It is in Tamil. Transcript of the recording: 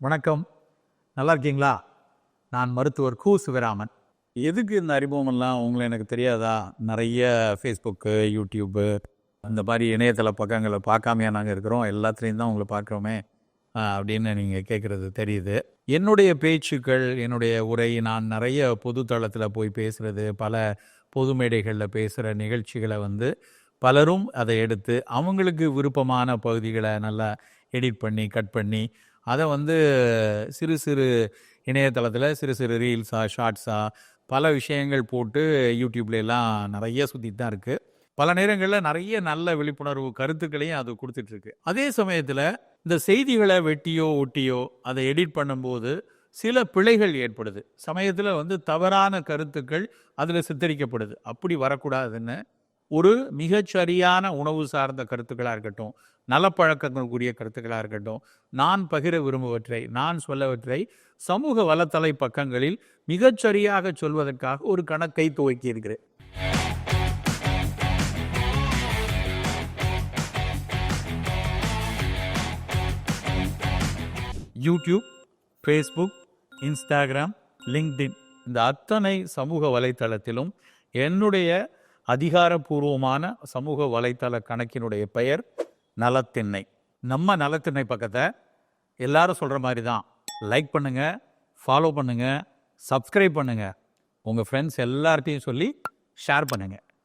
வணக்கம். நல்லா இருக்கீங்களா? நான் மருத்துவர் கு. சிவராமன். எதுக்கு இந்த அறிமுகமெல்லாம் உங்களை எனக்கு தெரியாதா? நிறைய ஃபேஸ்புக்கு யூடியூப்பு அந்த மாதிரி இணையதள பக்கங்களை பார்க்காமையா நாங்கள் இருக்கிறோம். எல்லாத்துலேயும் தான் உங்களை பார்க்குறோமே அப்படின்னு நீங்கள் கேட்குறது தெரியுது. என்னுடைய பேச்சுக்கள் என்னுடைய உரை நான் நிறைய பொது தளத்தில் போய் பேசுகிறது பல பொது மேடைகளில் பேசுகிற நிகழ்ச்சிகளை வந்து பலரும் அதை எடுத்து அவங்களுக்கு விருப்பமான பகுதிகளை நல்லா எடிட் பண்ணி கட் பண்ணி அதை வந்து சிறு சிறு இணையதளத்தில் சிறு சிறு ரீல்ஸாக ஷார்ட்ஸாக பல விஷயங்கள் போட்டு யூடியூப்லாம் நிறைய சுற்றிட்டு தான் இருக்குது பல நேரங்களில் நிறைய நல்ல விழிப்புணர்வு கருத்துக்களையும் அது கொடுத்துட்ருக்கு அதே சமயத்தில் இந்த செய்திகளை வெட்டியோ ஒட்டியோ அதை எடிட் பண்ணும்போது சில பிழைகள் ஏற்படுது. சமயத்தில் வந்து தவறான கருத்துக்கள் அதில் சித்தரிக்கப்படுது. அப்படி வரக்கூடாதுன்னு ஒரு மிகச்சரியான உணவு சார்ந்த கருத்துக்களாக இருக்கட்டும் நலப்பழக்கங்களுக்குரிய கருத்துக்களாக இருக்கட்டும் நான் பகிர விரும்புவற்றை நான் சொல்லவற்றை சமூக வலைத்தளை பக்கங்களில் மிகச்சரியாக சொல்வதற்காக ஒரு கணக்கை துவக்கி இருக்கிறேன். யூடியூப் ஃபேஸ்புக் இன்ஸ்டாகிராம் லிங்க்டின் இந்த அத்தனை சமூக வலைத்தளத்திலும் என்னுடைய அதிகாரப்பூர்வமான சமூக வலைத்தள கணக்கினுடைய பெயர் நலத்திண்ணை. நம்ம நலத்திண்ணை பக்கத்தை எல்லாரும் சொல்கிற மாதிரி தான். லைக் பண்ணுங்கள் ஃபாலோ பண்ணுங்கள் சப்ஸ்கிரைப் பண்ணுங்கள் உங்கள் ஃப்ரெண்ட்ஸ் எல்லார்ட்டையும் சொல்லி ஷேர் பண்ணுங்கள்